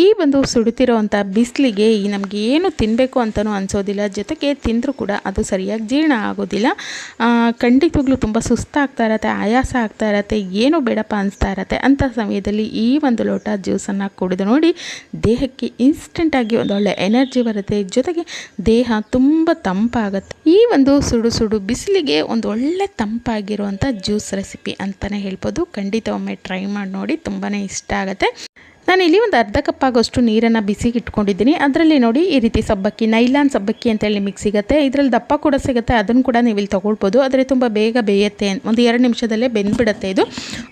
ಈ ಒಂದು ಸುಡುತ್ತಿರೋವಂಥ ಬಿಸಿಲಿಗೆ ಈ ನಮಗೆ ಏನು ತಿನ್ನಬೇಕು ಅಂತಲೂ ಅನಿಸೋದಿಲ್ಲ. ಜೊತೆಗೆ ತಿಂದರೂ ಕೂಡ ಅದು ಸರಿಯಾಗಿ ಜೀರ್ಣ ಆಗೋದಿಲ್ಲ. ಖಂಡಿತವಾಗ್ಲೂ ತುಂಬ ಸುಸ್ತಾಗ್ತಾ ಇರತ್ತೆ, ಆಯಾಸ ಆಗ್ತಾ ಇರತ್ತೆ, ಏನು ಬೇಡಪ್ಪ ಅನಿಸ್ತಾ ಇರತ್ತೆ ಅಂಥ ಸಮಯದಲ್ಲಿ ಈ ಒಂದು ಲೋಟ ಜ್ಯೂಸನ್ನು ಕುಡಿದು ನೋಡಿ ದೇಹಕ್ಕೆ ಇನ್ಸ್ಟೆಂಟಾಗಿ ಒಂದೊಳ್ಳೆ ಎನರ್ಜಿ ಬರುತ್ತೆ. ಜೊತೆಗೆ ದೇಹ ತುಂಬ ತಂಪಾಗುತ್ತೆ. ಈ ಒಂದು ಸುಡು ಸುಡು ಬಿಸಿಲಿಗೆ ಒಂದು ಒಳ್ಳೆ ತಂಪಾಗಿರುವಂಥ ಜ್ಯೂಸ್ ರೆಸಿಪಿ ಅಂತಲೇ ಹೇಳ್ಬೋದು. ಖಂಡಿತ ಒಮ್ಮೆ ಟ್ರೈ ಮಾಡಿ ನೋಡಿ ತುಂಬಾ ಇಷ್ಟ ಆಗುತ್ತೆ. ನಾನಿಲ್ಲಿ ಒಂದು ಅರ್ಧ ಕಪ್ ಆಗೋಷ್ಟು ನೀರನ್ನು ಬಿಸಿಗೆ ಇಟ್ಕೊಂಡಿದ್ದೀನಿ ಅದರಲ್ಲಿ ನೋಡಿ ಈ ರೀತಿ ಸಬ್ಬಕ್ಕಿ, ನೈಲಾನ್ ಸಬ್ಬಕ್ಕಿ ಅಂತೇಳಿ ಮಿಕ್ಸ್ ಸಿಗುತ್ತೆ. ಇದರಲ್ಲಿ ದಪ್ಪ ಕೂಡ ಸಿಗುತ್ತೆ, ಅದನ್ನು ಕೂಡ ನೀವು ಇಲ್ಲಿ ತೊಗೊಳ್ಬೋದು. ಆದರೆ ತುಂಬ ಬೇಗ ಬೇಯುತ್ತೆ ಒಂದು ಎರಡು ನಿಮಿಷದಲ್ಲೇ ಬೆಂದ್ಬಿಡುತ್ತೆ ಇದು.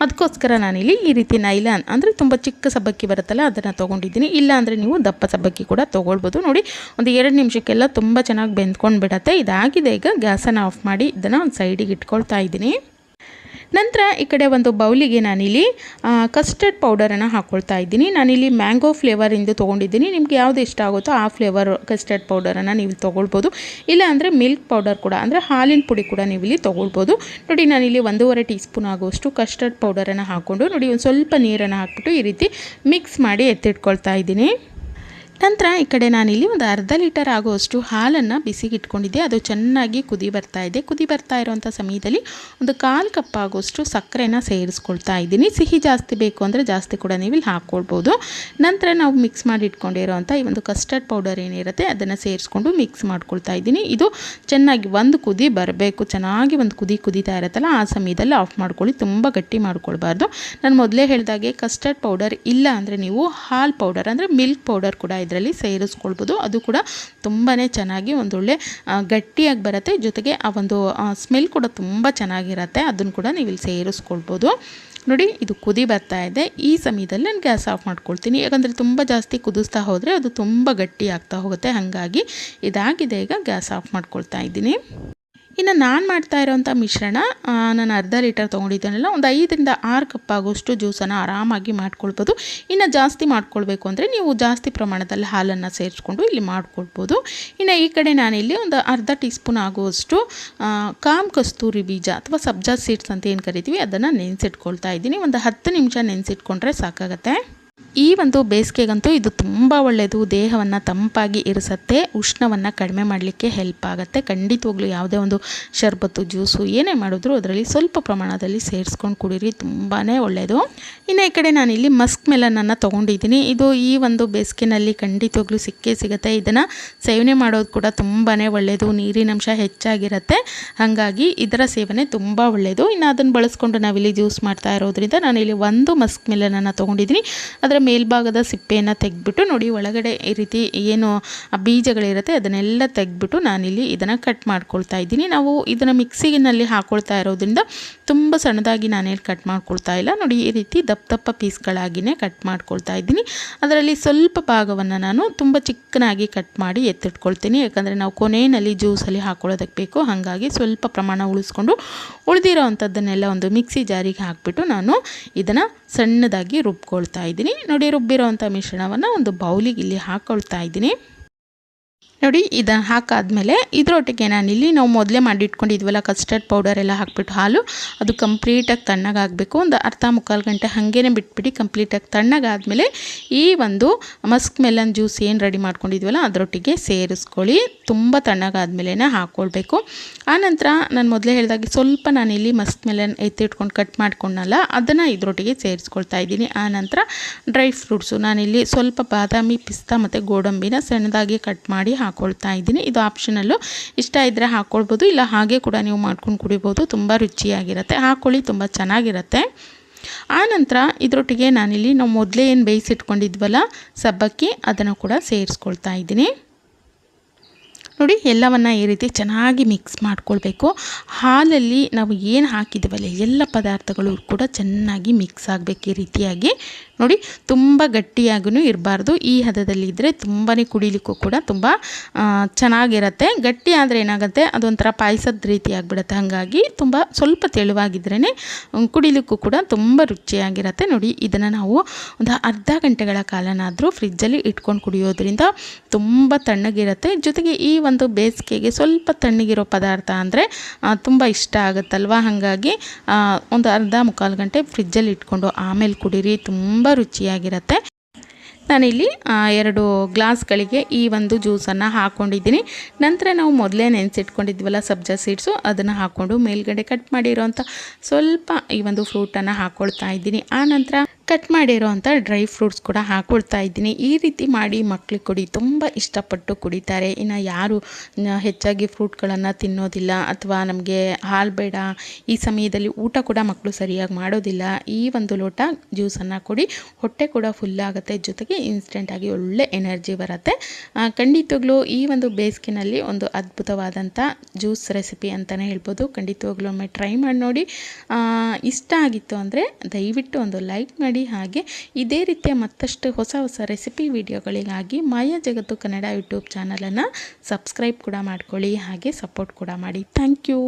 ಅದಕ್ಕೋಸ್ಕರ ನಾನಿಲ್ಲಿ ಈ ರೀತಿ ನೈಲಾನ್, ಅಂದರೆ ತುಂಬ ಚಿಕ್ಕ ಸಬ್ಬಕ್ಕಿ ಬರುತ್ತಲ್ಲ, ಅದನ್ನು ತೊಗೊಂಡಿದ್ದೀನಿ. ಇಲ್ಲ ಅಂದರೆ ನೀವು ದಪ್ಪ ಸಬ್ಬಕ್ಕಿ ಕೂಡ ತೊಗೊಳ್ಬೋದು. ನೋಡಿ, ಒಂದು ಎರಡು ನಿಮಿಷಕ್ಕೆಲ್ಲ ತುಂಬ ಚೆನ್ನಾಗಿ ಬೆಂದ್ಕೊಂಡು ಬಿಡುತ್ತೆ ಇದಾಗಿದೆ ಈಗ, ಗ್ಯಾಸನ್ನು ಆಫ್ ಮಾಡಿ ಇದನ್ನು ಒಂದು ಸೈಡಿಗೆ ಇಟ್ಕೊಳ್ತಾ ಇದ್ದೀನಿ. ನಂತರ ಈ ಕಡೆ ಒಂದು ಬೌಲಿಗೆ ನಾನಿಲ್ಲಿ ಕಸ್ಟರ್ಡ್ ಪೌಡರನ್ನು ಹಾಕ್ಕೊಳ್ತಾ ಇದ್ದೀನಿ. ನಾನಿಲ್ಲಿ ಮ್ಯಾಂಗೋ ಫ್ಲೇವರಿಂದು ತೊಗೊಂಡಿದ್ದೀನಿ. ನಿಮ್ಗೆ ಯಾವುದು ಇಷ್ಟ ಆಗುತ್ತೋ ಆ ಫ್ಲೇವರ್ ಕಸ್ಟರ್ಡ್ ಪೌಡರನ್ನು ನೀವು ತೊಗೊಳ್ಬೋದು. ಇಲ್ಲ ಅಂದರೆ ಮಿಲ್ಕ್ ಪೌಡರ್ ಕೂಡ, ಅಂದರೆ ಹಾಲಿನ ಪುಡಿ ಕೂಡ ನೀವು ಇಲ್ಲಿ ತೊಗೊಳ್ಬೋದು. ನೋಡಿ, ನಾನಿಲ್ಲಿ ಒಂದೂವರೆ ಟೀ ಸ್ಪೂನ್ ಆಗುವಷ್ಟು ಕಸ್ಟರ್ಡ್ ಪೌಡರನ್ನು ಹಾಕ್ಕೊಂಡು, ನೋಡಿ, ಒಂದು ಸ್ವಲ್ಪ ನೀರನ್ನು ಹಾಕ್ಬಿಟ್ಟು ಈ ರೀತಿ ಮಿಕ್ಸ್ ಮಾಡಿ ಎತ್ತಿಟ್ಕೊಳ್ತಾ ಇದ್ದೀನಿ. ನಂತರ ಈ ಕಡೆ ನಾನಿಲ್ಲಿ ಒಂದು ಅರ್ಧ ಲೀಟರ್ ಆಗುವಷ್ಟು ಹಾಲನ್ನು ಬಿಸಿಗೆ ಇಟ್ಕೊಂಡಿದ್ದೆ ಅದು ಚೆನ್ನಾಗಿ ಕುದಿ ಬರ್ತಾ ಇದೆ. ಕುದಿ ಬರ್ತಾ ಇರುವಂಥ ಸಮಯದಲ್ಲಿ ಒಂದು ಕಾಲು ಕಪ್ ಆಗುವಷ್ಟು ಸಕ್ಕರೆನ ಸೇರಿಸ್ಕೊಳ್ತಾ ಇದ್ದೀನಿ. ಸಿಹಿ ಜಾಸ್ತಿ ಬೇಕು ಅಂದರೆ ಜಾಸ್ತಿ ಕೂಡ ನೀವು ಇಲ್ಲಿ ಹಾಕ್ಕೊಳ್ಬೋದು. ನಂತರ ನಾವು ಮಿಕ್ಸ್ ಮಾಡಿ ಇಟ್ಕೊಂಡಿರೋವಂಥ ಈ ಒಂದು ಕಸ್ಟರ್ಡ್ ಪೌಡರ್ ಏನಿರುತ್ತೆ ಅದನ್ನು ಸೇರಿಸ್ಕೊಂಡು ಮಿಕ್ಸ್ ಮಾಡ್ಕೊಳ್ತಾ ಇದ್ದೀನಿ. ಇದು ಚೆನ್ನಾಗಿ ಒಂದು ಕುದಿ ಬರಬೇಕು. ಚೆನ್ನಾಗಿ ಒಂದು ಕುದಿ ಕುದೀತಾ ಇರುತ್ತಲ್ಲ, ಆ ಸಮಯದಲ್ಲಿ ಆಫ್ ಮಾಡ್ಕೊಳ್ಳಿ. ತುಂಬ ಗಟ್ಟಿ ಮಾಡ್ಕೊಳ್ಬಾರ್ದು. ನಾನು ಮೊದಲೇ ಹೇಳಿದಾಗೆ ಕಸ್ಟರ್ಡ್ ಪೌಡರ್ ಇಲ್ಲ ಅಂದರೆ ನೀವು ಹಾಲು ಪೌಡರ್ ಅಂದರೆ ಮಿಲ್ಕ್ ಪೌಡರ್ ಕೂಡ ಇದರಲ್ಲಿ ಸೇರಿಸ್ಕೊಳ್ಬೋದು. ಅದು ಕೂಡ ತುಂಬಾ ಚೆನ್ನಾಗಿ ಒಂದೊಳ್ಳೆ ಗಟ್ಟಿಯಾಗಿ ಬರುತ್ತೆ. ಜೊತೆಗೆ ಆ ಒಂದು ಸ್ಮೆಲ್ ಕೂಡ ತುಂಬ ಚೆನ್ನಾಗಿರುತ್ತೆ. ಅದನ್ನು ಕೂಡ ನೀವು ಇಲ್ಲಿ ಸೇರಿಸ್ಕೊಳ್ಬೋದು. ನೋಡಿ, ಇದು ಕುದಿ ಬರ್ತಾ ಇದೆ. ಈ ಸಮಯದಲ್ಲಿ ನಾನು ಗ್ಯಾಸ್ ಆಫ್ ಮಾಡ್ಕೊಳ್ತೀನಿ. ಯಾಕಂದರೆ ತುಂಬ ಜಾಸ್ತಿ ಕುದಿಸ್ತಾ ಹೋದರೆ ಅದು ತುಂಬ ಗಟ್ಟಿ ಆಗ್ತಾ ಹೋಗುತ್ತೆ. ಹಾಗಾಗಿ ಇದಾಗಿದೆ. ಈಗ ಗ್ಯಾಸ್ ಆಫ್ ಮಾಡ್ಕೊಳ್ತಾ ಇದ್ದೀನಿ. ಇನ್ನು ನಾನು ಮಾಡ್ತಾ ಇರೋವಂಥ ಮಿಶ್ರಣ ನಾನು ಅರ್ಧ ಲೀಟರ್ ತೊಗೊಂಡಿದ್ದೇನಲ್ಲ, ಒಂದು ಐದರಿಂದ ಆರು ಕಪ್ ಆಗೋಷ್ಟು ಜ್ಯೂಸನ್ನು ಆರಾಮಾಗಿ ಮಾಡ್ಕೊಳ್ಬೋದು. ಇನ್ನು ಜಾಸ್ತಿ ಮಾಡ್ಕೊಳ್ಬೇಕು ಅಂದರೆ ನೀವು ಜಾಸ್ತಿ ಪ್ರಮಾಣದಲ್ಲಿ ಹಾಲನ್ನು ಸೇರಿಸ್ಕೊಂಡು ಇಲ್ಲಿ ಮಾಡ್ಕೊಳ್ಬೋದು. ಇನ್ನು ಈ ಕಡೆ ನಾನಿಲ್ಲಿ ಒಂದು ಅರ್ಧ ಟೀ ಸ್ಪೂನ್ ಆಗುವಷ್ಟು ಕಾಮ್ ಕಸ್ತೂರಿ ಬೀಜ ಅಥವಾ ಸಬ್ಜಾ ಸೀಡ್ಸ್ ಅಂತ ಏನು ಕರಿತೀವಿ, ಅದನ್ನು ನೆನೆಸಿಟ್ಕೊಳ್ತಾ ಇದ್ದೀನಿ. ಒಂದು ಹತ್ತು ನಿಮಿಷ ನೆನೆಸಿಟ್ಕೊಂಡ್ರೆ ಸಾಕಾಗತ್ತೆ. ಈ ಒಂದು ಬೇಸಿಗೆಗಂತೂ ಇದು ತುಂಬ ಒಳ್ಳೆಯದು ದೇಹವನ್ನು ತಂಪಾಗಿ ಇರಿಸತ್ತೆ, ಉಷ್ಣವನ್ನು ಕಡಿಮೆ ಮಾಡಲಿಕ್ಕೆ ಹೆಲ್ಪ್ ಆಗುತ್ತೆ. ಖಂಡಿತವಾಗ್ಲೂ ಯಾವುದೇ ಒಂದು ಶರ್ಬತ್ತು, ಜ್ಯೂಸು ಏನೇ ಮಾಡಿದ್ರು ಅದರಲ್ಲಿ ಸ್ವಲ್ಪ ಪ್ರಮಾಣದಲ್ಲಿ ಸೇರಿಸ್ಕೊಂಡು ಕುಡೀರಿ ತುಂಬಾ ಒಳ್ಳೆಯದು ಇನ್ನು ಈ ಕಡೆ ನಾನಿಲ್ಲಿ ಮಸ್ಕ್ ಮೆಲನನ್ನು ತೊಗೊಂಡಿದ್ದೀನಿ. ಇದು ಈ ಒಂದು ಬೇಸಿಗೆನಲ್ಲಿ ಖಂಡಿತವಾಗ್ಲೂ ಸಿಕ್ಕೇ ಸಿಗುತ್ತೆ. ಇದನ್ನು ಸೇವನೆ ಮಾಡೋದು ಕೂಡ ತುಂಬಾ ಒಳ್ಳೆಯದು ನೀರಿನಂಶ ಹೆಚ್ಚಾಗಿರುತ್ತೆ. ಹಾಗಾಗಿ ಇದರ ಸೇವನೆ ತುಂಬ ಒಳ್ಳೆಯದು ಇನ್ನು ಅದನ್ನು ಬಳಸ್ಕೊಂಡು ನಾವಿಲ್ಲಿ ಜ್ಯೂಸ್ ಮಾಡ್ತಾ ಇರೋದ್ರಿಂದ ನಾನಿಲ್ಲಿ ಒಂದು ಮಸ್ಕ್ ಮೆಲನನ್ನು ತೊಗೊಂಡಿದ್ದೀನಿ. ಅದರ ಮೇಲ್ಭಾಗದ ಸಿಪ್ಪೆಯನ್ನು ತೆಗೆದ್ಬಿಟ್ಟು ನೋಡಿ, ಒಳಗಡೆ ಈ ರೀತಿ ಏನು ಬೀಜಗಳಿರುತ್ತೆ, ಅದನ್ನೆಲ್ಲ ತೆಗೆದ್ಬಿಟ್ಟು ನಾನಿಲ್ಲಿ ಇದನ್ನು ಕಟ್ ಮಾಡ್ಕೊಳ್ತಾ ಇದ್ದೀನಿ. ನಾವು ಇದನ್ನು ಮಿಕ್ಸಿಗಿನಲ್ಲಿ ಹಾಕ್ಕೊಳ್ತಾ ಇರೋದ್ರಿಂದ ತುಂಬ ಸಣ್ಣದಾಗಿ ನಾನೇನು ಕಟ್ ಮಾಡ್ಕೊಳ್ತಾ ಇಲ್ಲ. ನೋಡಿ, ಈ ರೀತಿ ದಪ್ಪ ದಪ್ಪ ಪೀಸ್ಗಳಾಗಿಯೇ ಕಟ್ ಮಾಡ್ಕೊಳ್ತಾ ಇದ್ದೀನಿ. ಅದರಲ್ಲಿ ಸ್ವಲ್ಪ ಭಾಗವನ್ನು ನಾನು ತುಂಬ ಚಿಕ್ಕನಾಗಿ ಕಟ್ ಮಾಡಿ ಎತ್ತಿಟ್ಕೊಳ್ತೀನಿ. ಯಾಕಂದರೆ ನಾವು ಕೊನೆಯಲ್ಲಿ ಜ್ಯೂಸಲ್ಲಿ ಹಾಕ್ಕೊಳ್ಳೋದಕ್ಕೆ ಬೇಕು. ಹಾಗಾಗಿ ಸ್ವಲ್ಪ ಪ್ರಮಾಣ ಉಳಿಸ್ಕೊಂಡು ಉಳಿದಿರೋ ಅಂಥದ್ದನ್ನೆಲ್ಲ ಒಂದು ಮಿಕ್ಸಿ ಜಾರಿಗೆ ಹಾಕಿಬಿಟ್ಟು ನಾನು ಇದನ್ನು ಸಣ್ಣದಾಗಿ ರುಬ್ಕೊಳ್ತಾ ಇದ್ದೀನಿ. ನೋಡಿ ರುಬ್ಬಿರೋವಂಥ ಮಿಶ್ರಣವನ್ನು ಒಂದು ಬೌಲಿಗೆ ಇಲ್ಲಿ ಹಾಕ್ಕೊಳ್ತಾ ಇದ್ದೀನಿ. ನೋಡಿ ಇದನ್ನು ಹಾಕಾದಮೇಲೆ ಇದರೊಟ್ಟಿಗೆ ನಾನಿಲ್ಲಿ ನಾವು ಮೊದಲೇ ಮಾಡಿಟ್ಕೊಂಡಿದ್ವಲ್ಲ ಕಸ್ಟರ್ಡ್ ಪೌಡರ್ ಎಲ್ಲ ಹಾಕ್ಬಿಟ್ಟು ಹಾಲು, ಅದು ಕಂಪ್ಲೀಟಾಗಿ ತಣ್ಣಗಾಗಬೇಕು. ಒಂದು ಅರ್ಧ ಮುಕ್ಕಾಲು ಗಂಟೆ ಹಾಗೇನೆ ಬಿಟ್ಬಿಟ್ಟು ಕಂಪ್ಲೀಟಾಗಿ ತಣ್ಣಗಾದಮೇಲೆ ಈ ಒಂದು ಮಸ್ಕ್ ಮೆಲನ್ ಜ್ಯೂಸ್ ಏನು ರೆಡಿ ಮಾಡ್ಕೊಂಡಿದ್ವಲ್ಲ, ಅದರೊಟ್ಟಿಗೆ ಸೇರಿಸ್ಕೊಳ್ಳಿ. ತುಂಬ ತಣ್ಣಗಾದ್ಮೇಲೆ ಹಾಕ್ಕೊಳ್ಬೇಕು ಆನಂತರ ನಾನು ಮೊದಲೇ ಹೇಳಿದಾಗೆ ಸ್ವಲ್ಪ ನಾನಿಲ್ಲಿ ಮಸ್ಕ್ ಮೆಲನ್ ಎತ್ತಿಟ್ಕೊಂಡು ಕಟ್ ಮಾಡ್ಕೊಂಡಲ್ಲ, ಅದನ್ನು ಇದರೊಟ್ಟಿಗೆ ಸೇರಿಸ್ಕೊಳ್ತಾ ಇದ್ದೀನಿ. ಆನಂತರ ಡ್ರೈ ಫ್ರೂಟ್ಸು ನಾನಿಲ್ಲಿ ಸ್ವಲ್ಪ ಬಾದಾಮಿ, ಪಿಸ್ತಾ ಮತ್ತು ಗೋಡಂಬಿನ ಸಣ್ಣದಾಗಿ ಕಟ್ ಮಾಡಿ ಹಾಕ್ಕೊಳ್ತಾ ಇದ್ದೀನಿ. ಇದು ಆಪ್ಷನಲ್ಲು ಇಷ್ಟ ಇದ್ದರೆ ಹಾಕ್ಕೊಳ್ಬೋದು ಇಲ್ಲ ಹಾಗೆ ಕೂಡ ನೀವು ಮಾಡ್ಕೊಂಡು ಕುಡಿಬೋದು. ತುಂಬ ರುಚಿಯಾಗಿರುತ್ತೆ. ಹಾಕ್ಕೊಳ್ಳಿ ತುಂಬ ಚೆನ್ನಾಗಿರುತ್ತೆ. ಆನಂತರ ಇದರೊಟ್ಟಿಗೆ ನಾನಿಲ್ಲಿ ನಾವು ಮೊದಲೇ ಏನು ಬೇಯಿಸಿಟ್ಕೊಂಡಿದ್ವಲ್ಲ, ಸಬ್ಬಕ್ಕಿ, ಅದನ್ನು ಕೂಡ ಸೇರಿಸ್ಕೊಳ್ತಾ ಇದ್ದೀನಿ. ನೋಡಿ ಎಲ್ಲವನ್ನ ಈ ರೀತಿ ಚೆನ್ನಾಗಿ ಮಿಕ್ಸ್ ಮಾಡ್ಕೊಳ್ಬೇಕು. ಹಾಲಲ್ಲಿ ನಾವು ಏನು ಹಾಕಿದ್ದೀವಲ್ಲ ಎಲ್ಲ ಪದಾರ್ಥಗಳು ಕೂಡ ಚೆನ್ನಾಗಿ ಮಿಕ್ಸ್ ಆಗಬೇಕು ಈ ರೀತಿಯಾಗಿ. ನೋಡಿ ತುಂಬ ಗಟ್ಟಿಯಾಗೂ ಇರಬಾರ್ದು. ಈ ಹದದಲ್ಲಿ ಇದ್ದರೆ ತುಂಬಾ ಕುಡಿಲಿಕ್ಕೂ ಕೂಡ ತುಂಬ ಚೆನ್ನಾಗಿರತ್ತೆ. ಗಟ್ಟಿ ಆದರೆ ಏನಾಗುತ್ತೆ, ಅದೊಂಥರ ಪಾಯಸದ ರೀತಿ ಆಗಿಬಿಡುತ್ತೆ. ಹಾಗಾಗಿ ತುಂಬ ಸ್ವಲ್ಪ ತೆಳುವಾಗಿದ್ರೇ ಕುಡಿಲಿಕ್ಕೂ ಕೂಡ ತುಂಬ ರುಚಿಯಾಗಿರುತ್ತೆ. ನೋಡಿ ಇದನ್ನು ನಾವು ಒಂದು ಅರ್ಧ ಗಂಟೆಗಳ ಕಾಲನಾದರೂ ಫ್ರಿಜ್ಜಲ್ಲಿ ಇಟ್ಕೊಂಡು ಕುಡಿಯೋದ್ರಿಂದ ತುಂಬ ತಣ್ಣಗಿರುತ್ತೆ. ಜೊತೆಗೆ ಈ ಒಂದು ಬೇಸಿಗೆಗೆ ಸ್ವಲ್ಪ ತಣ್ಣಗಿರೋ ಪದಾರ್ಥ ಅಂದರೆ ತುಂಬ ಇಷ್ಟ ಆಗುತ್ತಲ್ವ? ಹಾಗಾಗಿ ಒಂದು ಅರ್ಧ ಮುಕ್ಕಾಲು ಗಂಟೆ ಫ್ರಿಜ್ಜಲ್ಲಿ ಇಟ್ಕೊಂಡು ಆಮೇಲೆ ಕುಡೀರಿ, ತುಂಬ ರುಚಿಯಾಗಿರುತ್ತೆ. ನಾನಿಲ್ಲಿ ಎರಡು ಗ್ಲಾಸ್ಗಳಿಗೆ ಈ ಒಂದು ಜ್ಯೂಸನ್ನು ಹಾಕ್ಕೊಂಡಿದ್ದೀನಿ ನಂತರ ನಾವು ಮೊದಲೇ ನೆನೆಸಿಟ್ಕೊಂಡಿದ್ವಲ್ಲ ಸಬ್ಜಾ ಸೀಡ್ಸು, ಅದನ್ನು ಹಾಕ್ಕೊಂಡು ಮೇಲ್ಗಡೆ ಕಟ್ ಮಾಡಿರೋಂಥ ಸ್ವಲ್ಪ ಈ ಒಂದು ಫ್ರೂಟನ್ನು ಹಾಕ್ಕೊಳ್ತಾ ಇದ್ದೀನಿ. ಆ ನಂತರ ಕಟ್ ಮಾಡಿರೋವಂಥ ಡ್ರೈ ಫ್ರೂಟ್ಸ್ ಕೂಡ ಹಾಕ್ಕೊಳ್ತಾ ಇದ್ದೀನಿ. ಈ ರೀತಿ ಮಾಡಿ ಮಕ್ಳಿಗೆ ಕೊಡಿ. ತುಂಬ ಇಷ್ಟಪಟ್ಟು ಕುಡಿತಾರೆ. ಇನ್ನು ಯಾರು ಹೆಚ್ಚಾಗಿ ಫ್ರೂಟ್ಗಳನ್ನು ತಿನ್ನೋದಿಲ್ಲ ಅಥವಾ ನಮಗೆ ಹಾಲು ಬೇಡ, ಈ ಸಮಯದಲ್ಲಿ ಊಟ ಕೂಡ ಮಕ್ಕಳು ಸರಿಯಾಗಿ ಮಾಡೋದಿಲ್ಲ, ಈ ಒಂದು ಲೋಟ ಜ್ಯೂಸನ್ನು ಕೊಡಿ. ಹೊಟ್ಟೆ ಕೂಡ ಫುಲ್ ಆಗುತ್ತೆ. ಜೊತೆಗೆ ಇನ್ಸ್ಟೆಂಟಾಗಿ ಒಳ್ಳೆ ಎನರ್ಜಿ ಬರುತ್ತೆ. ಖಂಡಿತವಾಗ್ಲೂ ಈ ಒಂದು ಬೇಸಿಗೆನಲ್ಲಿ ಒಂದು ಅದ್ಭುತವಾದಂಥ ಜ್ಯೂಸ್ ರೆಸಿಪಿ ಅಂತಲೇ ಹೇಳ್ಬೋದು. ಖಂಡಿತವಾಗ್ಲೂ ಒಮ್ಮೆ ಟ್ರೈ ಮಾಡಿ ನೋಡಿ. ಇಷ್ಟ ಆಗಿತ್ತು ಅಂದರೆ ದಯವಿಟ್ಟು ಒಂದು ಲೈಕ್ ಮಾಡಿ ಹಾಗೆ ಇದೇ ರೀತಿಯ ಮತ್ತಷ್ಟು ಹೊಸ ಹೊಸ ರೆಸಿಪಿ ವಿಡಿಯೋಗಳಿಗಾಗಿ ಮಾಯಾ ಜಗತ್ತು ಕನ್ನಡ ಯೂಟ್ಯೂಬ್ ಚಾನಲನ್ನು ಸಬ್ಸ್ಕ್ರೈಬ್ ಕೂಡ ಮಾಡ್ಕೊಳ್ಳಿ ಹಾಗೆ ಸಪೋರ್ಟ್ ಕೂಡ ಮಾಡಿ. Thank you.